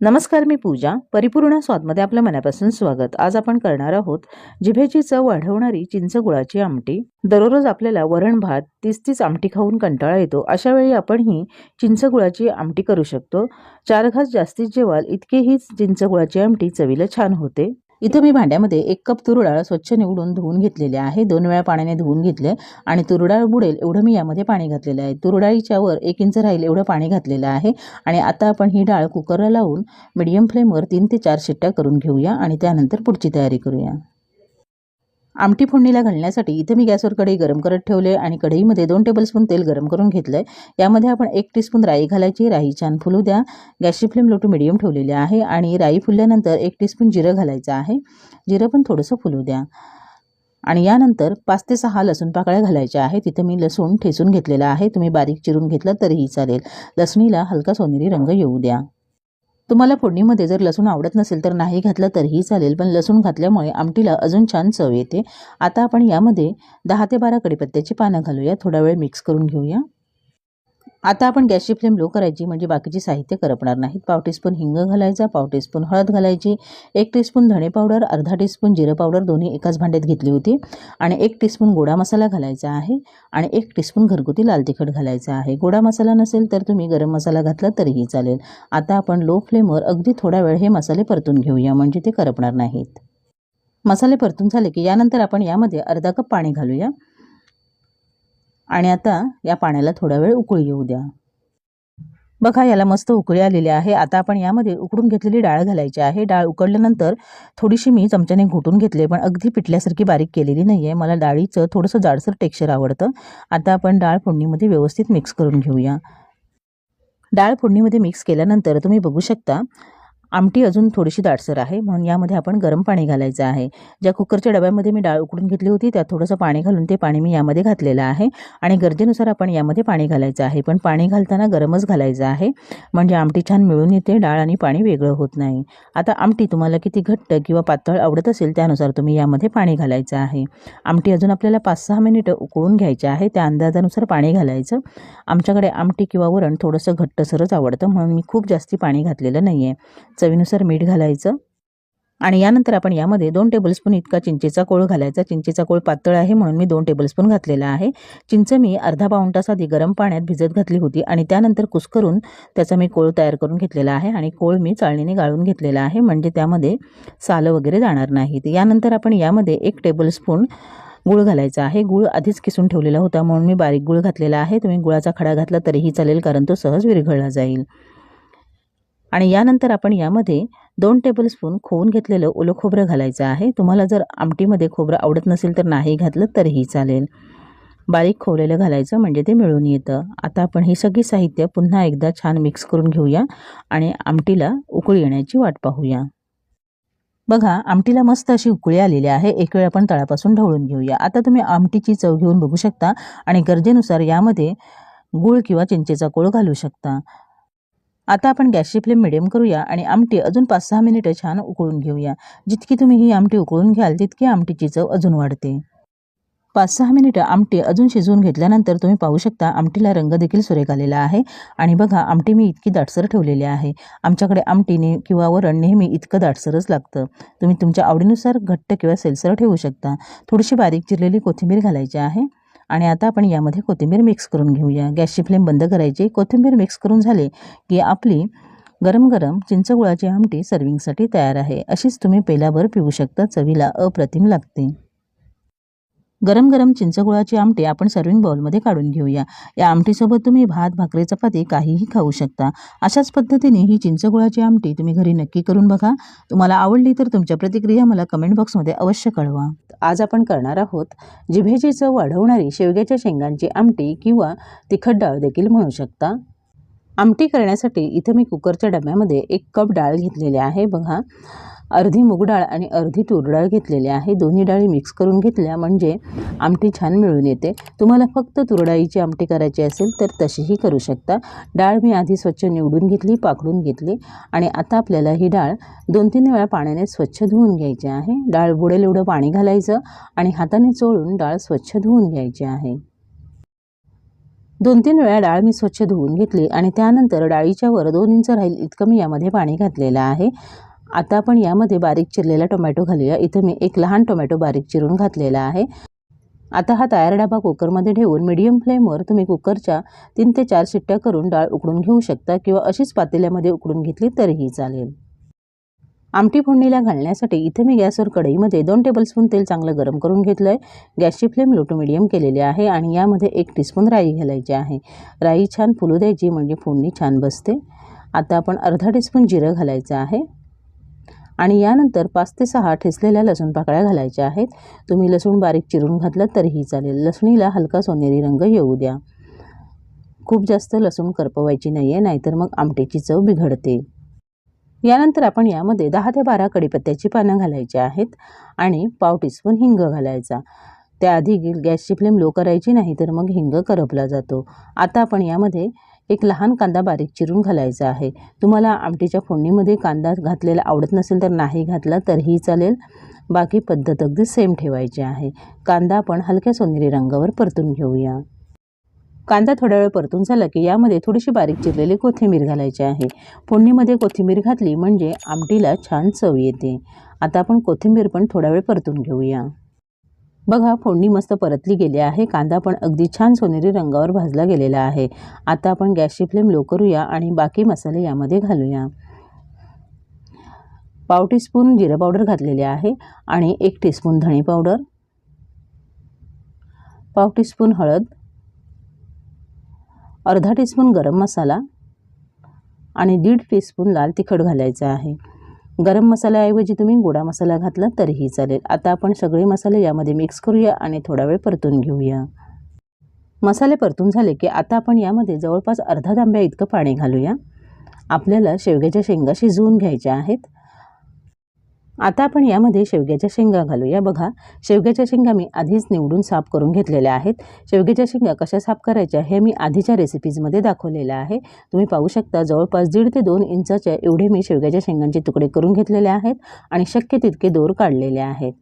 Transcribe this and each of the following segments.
नमस्कार मी पूजा. परिपूर्ण स्वादमध्ये आपलं मनापासून स्वागत. आज आपण करणार आहोत जिभेची चव वाढवणारी चिंच गुळाची आमटी. दररोज आपल्याला वरण भात तीस तीच आमटी खाऊन कंटाळा येतो. अशा वेळी आपण ही चिंच गुळाची आमटी करू शकतो. चार घास जास्तीत जेवाल इतकी ही चिंच गुळाची आमटी चवीला छान होते. इथं मी भांड्यामध्ये एक कप तुरडाळ स्वच्छ निवडून धुवून घेतलेले आहे. दोन वेळा पाण्याने धुवून घेतले आणि तुरडाळ बुडेल एवढं मी यामध्ये पाणी घातलेलं आहे. तुरडाळीच्या वर एक इंच राहील एवढं पाणी घातलेलं आहे. आणि आता आपण ही डाळ कुकरला लावून मिडियम फ्लेमवर तीन ते चार शिट्ट्या करून घेऊया आणि त्यानंतर पुढची तयारी करूया. आमटी फोडणीला घालण्यासाठी इथे मी गॅसवर कढई गरम करत ठेवले आणि कढईमध्ये दोन टेबलस्पून तेल गरम करून घेतलं आहे यामध्ये आपण एक टीस्पून राई घालायची. राई छान फुलू द्या. गॅसची फ्लेम लो टू मिडियम ठेवलेली आहे आणि राई फुलल्यानंतर एक टीस्पून जिरं घालायचं आहे. जिरं पण थोडंसं फुलू द्या. आणि यानंतर पाच ते सहा लसूण पाकळ्या घालायच्या आहेत. तिथं मी लसूण ठेचून घेतलेला आहे. तुम्ही बारीक चिरून घेतलं तरीही चालेल. लसणीला हलका सोनेरी रंग येऊ द्या. तुम्हाला फोडणीमध्ये जर लसूण आवडत नसेल तर नाही घातलं तरीही चालेल पण लसूण घातल्यामुळे आमटीला अजून छान चव येते. आता आपण यामध्ये दहा ते बारा कडीपत्त्याची पानं घालूया. थोडा वेळ मिक्स करून घेऊया. आता आपण गॅसची फ्लेम लो करायची म्हणजे बाकीचे साहित्य करपणार नाहीत. पाव टीस्पून हिंग घालायचा पाव टीस्पून हळद घालायची एक टीस्पून धणे पावडर अर्धा टीस्पून जिरं पावडर दोन्ही एकाच भांड्यात घेतली होती. आणि एक टीस्पून गोडा मसाला घालायचा आहे आणि एक टीस्पून घरगुती लाल तिखट घालायचा आहे. गोडा मसाला नसेल तर तुम्ही गरम मसाला घातला तरीही चालेल. आता आपण लो फ्लेमवर अगदी थोडा वेळ हे मसाले परतून घेऊया म्हणजे ते करपणार नाहीत. मसाले परतून झाले की यानंतर आपण यामध्ये अर्धा कप पाणी घालूया. आणि आता या पाण्याला थोडा वेळ उकळी येऊ द्या. बघा याला मस्त उकळी आलेली आहे. आता आपण यामध्ये उकडून घेतलेली डाळ घालायची आहे. डाळ उकडल्यानंतर थोडीशी मी चमच्याने घोटून घेतली पण अगदी पिठल्यासारखी बारीक केलेली नाही आहे मला डाळीचं थोडंसं जाडसर टेक्स्चर आवडतं. आता आपण डाळ फोडणीमध्ये व्यवस्थित मिक्स करून घेऊया. डाळ फोडणीमध्ये मिक्स केल्यानंतर तुम्ही बघू शकता आमटी अजून थोडीशी दाटसर आहे म्हणून यामध्ये आपण गरम पाणी घालायचं आहे. ज्या कुकरच्या डब्यामध्ये मी डाळ उकडून घेतली होती त्यात थोडंसं पाणी घालून ते पाणी मी यामध्ये घातलेलं आहे. आणि गरजेनुसार आपण यामध्ये पाणी घालायचं आहे पण पाणी घालताना गरमच घालायचं आहे. म्हणजे आमटी छान मिळून येते डाळ आणि पाणी वेगळं होत नाही. आता आमटी तुम्हाला किती घट्ट किंवा पातळ आवडत असेल त्यानुसार तुम्ही यामध्ये पाणी घालायचं आहे. आमटी अजून आपल्याला पाच सहा मिनिटं उकळून घ्यायचे आहे त्या अंदाजानुसार पाणी घालायचं. आमच्याकडे आमटी किंवा वरण थोडंसं घट्टसरच आवडतं म्हणून मी खूप जास्ती पाणी घातलेलं नाही आहे चवीनुसार मीठ घालायचं. आणि यानंतर आपण यामध्ये दोन टेबलस्पून इतका चिंचेचा कोळ घालायचा. चिंचेचा कोळ पातळ आहे म्हणून मी दोन टेबलस्पून घातलेला आहे. चिंच मी अर्धा पाऊण तास आधी गरम पाण्यात भिजत घातली होती आणि त्यानंतर कुस्करून त्याचा मी कोळ तयार करून घेतलेला आहे आणि कोळ मी चाळणीने गाळून घेतलेला आहे. म्हणजे त्यामध्ये सालं वगैरे जाणार नाहीत. यानंतर आपण यामध्ये एक टेबलस्पून गुळ घालायचा आहे. गुळ आधीच किसून ठेवलेला होता म्हणून मी बारीक गुळ घातलेला आहे. तुम्ही गुळाचा खडा घातला तरीही चालेल कारण तो सहज विरघळला जाईल. आणि यानंतर आपण यामध्ये दोन टेबलस्पून खोवून घेतलेलं ओलं खोबरं घालायचं आहे. तुम्हाला जर आमटीमध्ये खोबरं आवडत नसेल तर नाही घातलं तरीही चालेल. बारीक खोवलेलं घालायचं म्हणजे ते मिळून येतं. आता आपण ही सगळी साहित्य पुन्हा एकदा छान मिक्स करून घेऊया आणि आमटीला उकळी येण्याची वाट पाहूया. बघा आमटीला मस्त अशी उकळी आलेली आहे. एक वेळ आपण तळापासून ढवळून घेऊया. आता तुम्ही आमटीची चव घेऊन बघू शकता आणि गरजेनुसार यामध्ये गूळ किंवा चिंचेचा कोळ घालू शकता. आता आपण गॅसची फ्लेम मिडियम करूया आणि आमटी अजून पाच सहा मिनिटं छान उकळून घेऊया. जितकी तुम्ही ही आमटी उकळून घ्याल तितकी आमटीची चव अजून वाढते. पाच सहा मिनिटं आमटी अजून शिजवून घेतल्यानंतर तुम्ही पाहू शकता आमटीला रंग देखील सुरेख आलेला आहे. आणि बघा आमटी मी इतकी दाटसर ठेवलेली आहे. आमच्याकडे आमटीने किंवा वरण नेहमी इतकं दाटसरच लागतं. तुम्ही तुमच्या आवडीनुसार घट्ट किंवा सेलसर ठेवू शकता. थोडीशी बारीक चिरलेली कोथिंबीर घालायची आहे. आणि आता आपण यामध्ये कोथिंबीर मिक्स करून घेऊया. गॅसची फ्लेम बंद करायची. कोथिंबीर मिक्स करून झाले की आपली गरम गरम चिंचगुळाची आमटी सर्विंगसाठी तयार आहे. अशीच तुम्ही पेल्यावर पिऊ शकता. चवीला अप्रतिम लागते. गरम गरम चिंचगुळाची आमटी आपण सर्विंग बाउलमध्ये काढून घेऊया. या आमटीसोबत तुम्ही भात भाकरी चपाती काहीही खाऊ शकता. अशाच पद्धतीने ही चिंचगुळाची आमटी तुम्ही घरी नक्की करून बघा. तुम्हाला आवडली तर तुमच्या प्रतिक्रिया मला कमेंट बॉक्समध्ये अवश्य कळवा. आज आपण करणार आहोत जिभेची चव वाढवणारी शेवग्याच्या शेंगांची आमटी किंवा तिखट डाळ देखील म्हणू शकता. आमटी करण्यासाठी इथं मी कुकरच्या डब्यामध्ये एक कप डाळ घेतलेली आहे. बघा अर्धी मूग डाळ आणि अर्धी तूर डाळ घेतलेली आहे. दोन्ही डाळी मिक्स करून घेतल्या म्हणजे आमटी छान मिळून येते. तुम्हाला फक्त तुरडाळीची आमटी करायची असेल तर तशीही करू शकता. डाळ मी आधी स्वच्छ निवडून घेतली पाकडून घेतली आणि आता आपल्याला ही डाळ दोन तीन वेळा पाण्याने स्वच्छ धुवून घ्यायची आहे. डाळ बुडेल एवढं पाणी घालायचं आणि हाताने चोळून डाळ स्वच्छ धुवून घ्यायची आहे. दोन तीन वेळा डाळ मी स्वच्छ धुवून घेतली आणि त्यानंतर डाळीच्या वर दोन इंच राहील इतकं मी यामध्ये पाणी घातलेलं आहे. आता आपण यामध्ये बारीक चिरलेला टोमॅटो घालूया. इथं मी एक लहान टोमॅटो बारीक चिरून घातलेला आहे. आता हा तयार डबा कुकरमध्ये ठेवून मिडियम फ्लेमवर तुम्ही कुकरच्या तीन ते चार शिट्ट्या करून डाळ उकडून घेऊ शकता किंवा अशीच पातेल्यामध्ये उकडून घेतली तरीही चालेल. आमटी फोडणीला घालण्यासाठी इथे मी गॅसवर कढईमध्ये दोन टेबलस्पून तेल चांगलं गरम करून घेतलं आहे गॅसची फ्लेम लो टू मिडियम केलेली आहे आणि यामध्ये एक टीस्पून राई घालायची आहे. राई छान फुलू द्यायची म्हणजे फोडणी छान बसते. आता आपण अर्धा टीस्पून जिरं घालायचं आहे. आणि यानंतर पाच ते सहा ठेसलेल्या लसूण पाकळ्या घालायच्या आहेत. तुम्ही लसूण बारीक चिरून घातलं तरीही चालेल. लसणीला हलका सोनेरी रंग येऊ द्या. खूप जास्त लसूण करपवायची नाही आहे नाहीतर मग आमटीची चव बिघडते. यानंतर आपण यामध्ये दहा ते बारा कडीपत्त्याची पानं घालायची आहेत आणि पाव टीस्पून हिंग घालायचा. त्याआधी गॅसची फ्लेम लो करायची नाही तर मग हिंग करपला जातो. आता आपण यामध्ये एक लहान कांदा बारीक चिरून घालायचा आहे. तुम्हाला आमटीच्या फोडणीमध्ये कांदा घातलेला आवडत नसेल तर नाही घातला तरीही चालेल. बाकी पद्धत अगदी सेम ठेवायची आहे. कांदा आपण हलक्या सोनेरी रंगावर परतून घेऊया. कांदा थोडा वेळ परतून झाला की यामध्ये थोडीशी बारीक चिरलेली कोथिंबीर घालायची आहे. फोडणीमध्ये कोथिंबीर घातली म्हणजे आमटीला छान चव येते. आता आपण कोथिंबीर पण थोडा वेळ परतून घेऊया. बघा फोडणी मस्त परतली गेली आहे. कांदा पण अगदी छान सोनेरी रंगावर भाजला गेलेला आहे. आता आपण गॅसची फ्लेम लो करूया आणि बाकी मसाले यामध्ये घालूया. पाव टीस्पून जिरं पावडर घातलेले आहे आणि एक टीस्पून धणे पावडर. पाव टीस्पून हळद. अर्धा टीस्पून गरम मसाला. आणि दीड टीस्पून लाल तिखट घालायचं आहे. गरम मसाल्याऐवजी तुम्ही गोडा मसाला घातला तरीही चालेल. आता आपण सगळे मसाले यामध्ये मिक्स करूया आणि थोडा वेळ परतून घेऊया. मसाले परतून झाले की आता आपण यामध्ये जवळपास अर्धा तांब्या इतकं पाणी घालूया. आपल्याला शेवग्याच्या शेंगा शिजवून घ्यायच्या आहेत. आता आपण यामध्ये शेवग्याच्या शेंगा घालूया. बघा शेवग्याच्या शेंगा मी आधीच निवडून साफ करून घेतलेल्या आहेत. शेवग्याच्या शेंगा कशा साफ करायच्या हे मी आधीच्या रेसिपीजमध्ये दाखवलेलं आहे. तुम्ही पाहू शकता जवळपास दीड ते दोन इंचाच्या एवढे मी शेवग्याच्या शेंगांचे तुकडे करून घेतलेले आहेत आणि शक्य तितके दोर काढलेले आहेत.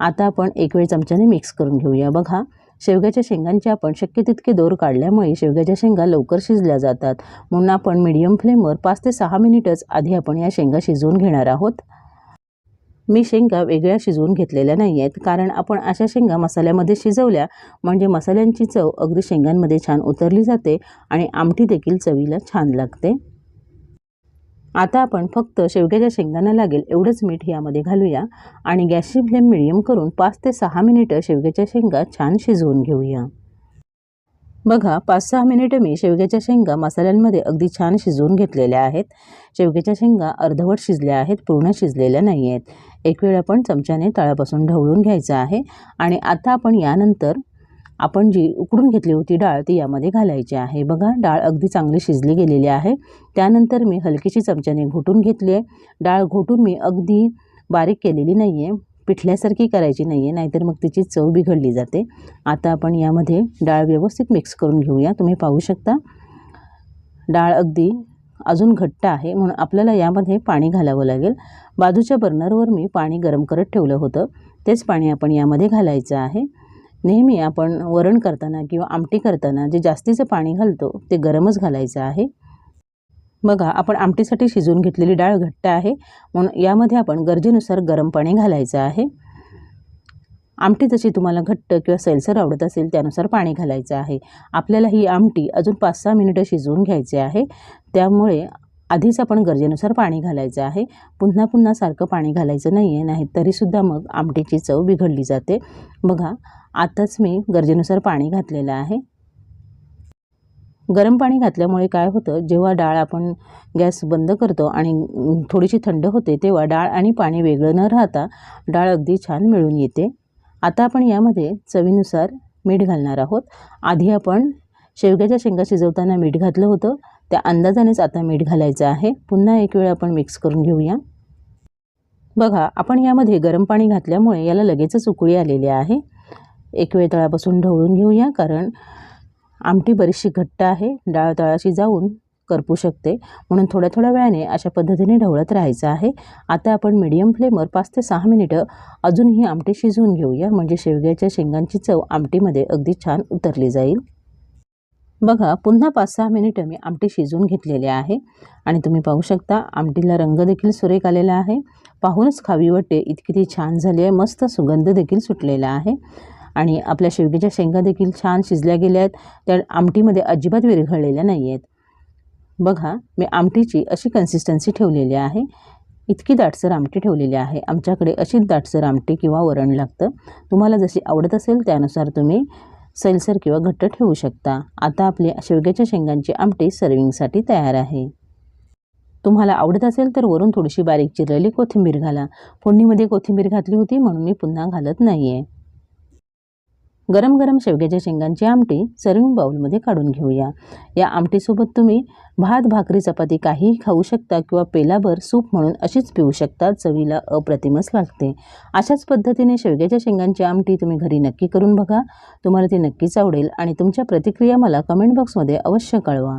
आता आपण एक वेळ चमच्याने मिक्स करून घेऊया. बघा शेवग्याच्या शेंगांचे आपण शक्य तितके दोर काढल्यामुळे शेवग्याच्या शेंगा लवकर शिजल्या जातात. म्हणून आपण मीडियम फ्लेमवर पाच ते सहा मिनिटच आधी आपण या शेंगा शिजवून घेणार आहोत. मी शेंगा वेगळ्या शिजवून घेतलेल्या नाही आहेत कारण आपण अशा शेंगा मसाल्यामध्ये शिजवल्या म्हणजे मसाल्यांची चव अगदी शेंगांमध्ये छान उतरली जाते आणि आमटी देखील चवीला छान लागते. आता आपण फक्त शेवग्याच्या शेंगांना लागेल एवढंच मीठ यामध्ये घालूया आणि गॅसची फ्लेम मिडियम करून पाच ते सहा मिनिटं शेवग्याच्या शेंगा छान शिजवून घेऊया. बघा पाच सहा मिनिटं मी शेवग्याच्या शेंगा मसाल्यांमध्ये अगदी छान शिजवून घेतलेल्या आहेत. शेवग्याच्या शेंगा अर्धवट शिजल्या आहेत पूर्ण शिजलेल्या नाही आहेत. एक वेळ आपण चमच्याने तळापासून ढवळून घ्यायचं आहे आणि आता आपण यानंतर आपण जी उकडून घेतली होती डाळ ती यामध्ये घालायची आहे. बघा डाळ अगदी चांगली शिजली गेलेली आहे. त्यानंतर मी हलकीशी चमच्याने घोटून घेतली आहे. डाळ घोटून मी अगदी बारीक केलेली नाही आहे पिठल्यासारखी करायची नाही आहे नाहीतर मग तिची चव बिघडली जाते. आता आपण यामध्ये डाळ व्यवस्थित मिक्स करून घेऊया. तुम्ही पाहू शकता डाळ अगदी अजून घट्ट आहे म्हणून आपल्याला यामध्ये पाणी घालावं लागेल. बाजूच्या बर्नरवर मी पाणी गरम करत ठेवलं होतं. तेच पाणी आपण यामध्ये घालायचं आहे. नेहमी आपण वरण करताना किंवा आमटी करताना जे जास्तीचं पाणी घालतो ते गरमच घालायचं आहे. बघा आपण आमटीसाठी शिजवून घेतलेली डाळ घट्ट आहे. म्हणून यामध्ये आपण गरजेनुसार गरम पाणी घालायचं आहे. आमटी जशी तुम्हाला घट्ट किंवा सैलसर आवडत असेल त्यानुसार पाणी घालायचं आहे. आपल्याला ही आमटी अजून पाच सहा मिनिटं शिजवून घ्यायची आहे. त्यामुळे आधीच आपण गरजेनुसार पाणी घालायचं आहे. पुन्हा पुन्हा सारखं पाणी घालायचं नाही आहे नाही तरीसुद्धा मग आमटीची चव बिघडली जाते. बघा आताच मी गरजेनुसार पाणी घातलेलं आहे. गरम पाणी घातल्यामुळे काय होतं जेव्हा डाळ आपण गॅस बंद करतो आणि थोडीशी थंड होते तेव्हा डाळ आणि पाणी वेगळं न राहता डाळ अगदी छान मिळून येते. आता आपण यामध्ये चवीनुसार मीठ घालणार आहोत. आधी आपण शेवग्याच्या शेंगा शिजवताना मीठ घातलं होतं. त्या अंदाजानेच आता मीठ घालायचं आहे. पुन्हा एक वेळ आपण मिक्स करून घेऊया. बघा आपण यामध्ये गरम पाणी घातल्यामुळे याला लगेचच उकळी आलेली आहे. एक वेळ तळापासून ढवळून घेऊया कारण आमटी बरीचशी घट्ट आहे डाळ तळाशी जाऊन करपू शकते. म्हणून थोड्या थोड्या वेळाने अशा पद्धतीने ढवळत राहायचं आहे. आता आपण मीडियम फ्लेमवर पाच ते सहा मिनिटं अजूनही आमटी शिजवून घेऊया. म्हणजे शेवग्याच्या शेंगांची चव आमटीमध्ये अगदी छान उतरली जाईल. बघा पुन्हा पाच सहा मिनिटं मी आमटी शिजवून घेतलेली आहे. आणि तुम्ही पाहू शकता आमटीला रंग देखील सुरेख आलेला आहे. पाहूनच खावी वाटते. इतकी ती छान झाली आहे. मस्त सुगंध देखील सुटलेला आहे. आणि आपल्या शेवग्याच्या शेंगा देखील छान शिजल्या गेल्या आहेत. त्या आमटीमध्ये अजिबात विरघळलेल्या नाही आहेत. बघा मी आमटीची अशी कन्सिस्टन्सी ठेवलेली आहे. इतकी दाटसर आमटी ठेवलेली आहे. आमच्याकडे अशीच दाटसर आमटी किंवा वरण लागतं. तुम्हाला जशी आवडत असेल त्यानुसार तुम्ही सैलसर किंवा घट्ट ठेवू शकता. आता आपली शेवग्याच्या शेंगांची आमटी सर्विंगसाठी तयार आहे. तुम्हाला आवडत असेल तर वरून थोडीशी बारीक चिरलेली कोथिंबीर घाला. फोडणीमध्ये कोथिंबीर घातली होती म्हणून मी पुन्हा घालत नाही आहे गरम गरम शेवग्याच्या शेंगांची आमटी सर्विंग बाउलमध्ये काढून घेऊया. या आमटीसोबत तुम्ही भात भाकरी चपाती काहीही खाऊ शकता किंवा पेलाभर सूप म्हणून अशीच पिऊ शकता चवीला अप्रतिमच लागते. अशाच पद्धतीने शेवग्याच्या शेंगांची आमटी तुम्ही घरी नक्की करून बघा. तुम्हाला ती नक्कीच आवडेल आणि तुमच्या प्रतिक्रिया मला कमेंट बॉक्समध्ये अवश्य कळवा.